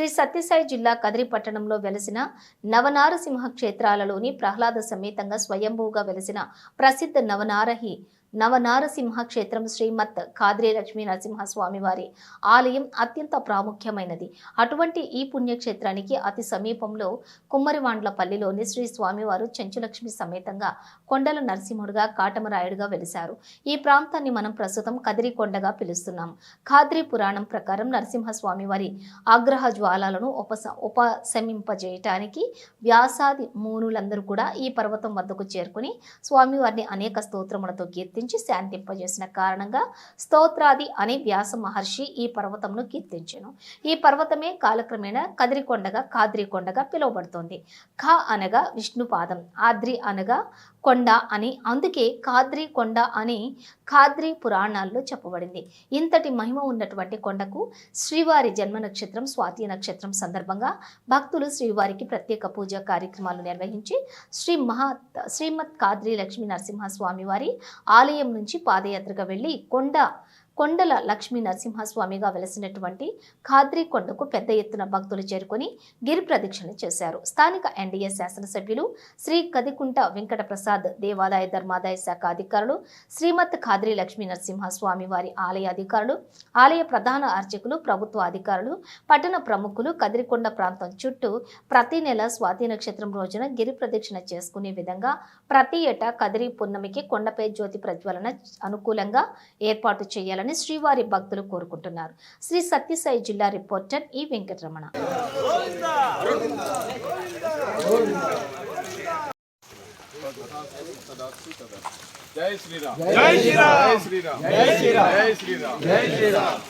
శ్రీ సత్యసాయి జిల్లా కదిరి పట్టణంలో వెలసిన నవనారసింహ క్షేత్రాలలోని ప్రహ్లాద సమేతంగా స్వయంభూగా వెలసిన ప్రసిద్ధ నవనారహి నవనారసింహ క్షేత్రం శ్రీమత్ కాద్రి లక్ష్మీ నరసింహ స్వామివారి ఆలయం అత్యంత ప్రాముఖ్యమైనది. అటువంటి ఈ పుణ్యక్షేత్రానికి అతి సమీపంలో కుమ్మరివాండ్లపల్లిలోని శ్రీ స్వామివారు చెంచులక్ష్మి సమేతంగా కొండల నరసింహుడుగా కాటమరాయుడుగా వెలిశారు. ఈ ప్రాంతాన్ని మనం ప్రస్తుతం కదిరికొండగా పిలుస్తున్నాం. ఖాద్రి పురాణం ప్రకారం నరసింహస్వామి వారి ఆగ్రహ జ్వాలాలను ఉపస ఉపశమింపజేయటానికి వ్యాసాది మూనులందరూ కూడా ఈ పర్వతం వద్దకు చేరుకుని స్వామివారిని అనేక స్తోత్రములతో కీర్తించి శాంతింపజేసిన కారణంగా స్తోత్రాది అనే వ్యాస మహర్షి ఈ పర్వతంను కీర్తించెను. ఈ పర్వతమే కాలక్రమేణా కదిరికొండగా కాద్రికొండగా పిలువబడుతోంది. ఖ అనగా విష్ణుపాదం ఆద్రి అనగా కొండ అని అందుకే కాద్రి కొండ అని ఖాద్రి పురాణాల్లో చెప్పబడింది. ఇంతటి మహిమ ఉన్నటువంటి కొండకు శ్రీవారి జన్మ నక్షత్రం స్వాతి నక్షత్రం సందర్భంగా భక్తులు శ్రీవారికి ప్రత్యేక పూజా కార్యక్రమాలు నిర్వహించి శ్రీ మహా శ్రీమత్ కాద్రి లక్ష్మీ నరసింహస్వామి వారి ఆలయ ఆలయం నుంచి పాదయాత్రగా వెళ్ళి కొండ కొండల లక్ష్మీ నరసింహస్వామిగా వెలసినటువంటి ఖాద్రి కొండకు పెద్ద ఎత్తున భక్తులు చేరుకొని గిరి ప్రదక్షిణ చేశారు. స్థానిక ఎన్డీఏ శాసనసభ్యులు శ్రీ కదికుంట వెంకట ప్రసాద్ దేవాదాయ ధర్మాదాయ శాఖ అధికారులు శ్రీమత్ ఖాద్రీ లక్ష్మీ నరసింహస్వామి వారి ఆలయ అధికారులు ఆలయ ప్రధాన అర్చకులు ప్రభుత్వ అధికారులు పట్టణ ప్రముఖులు కదిరికొండ ప్రాంతం చుట్టూ ప్రతి నెల స్వాతి నక్షత్రం రోజున గిరి ప్రదక్షిణ చేసుకునే విధంగా ప్రతి ఏటా కదిరి పున్నమికి కొండపై జ్యోతి ప్రజ్వలన అనుకూలంగా ఏర్పాటు చేయాలని శ్రీవారి భక్తులు కోరుకుంటున్నారు. శ్రీ సత్యసాయి జిల్లా రిపోర్టర్ ఈ వెంకటరమణ. జై శ్రీరామ్. జై శ్రీరామ్. జై శ్రీరామ్. జై శ్రీరామ్. జై శ్రీరామ్.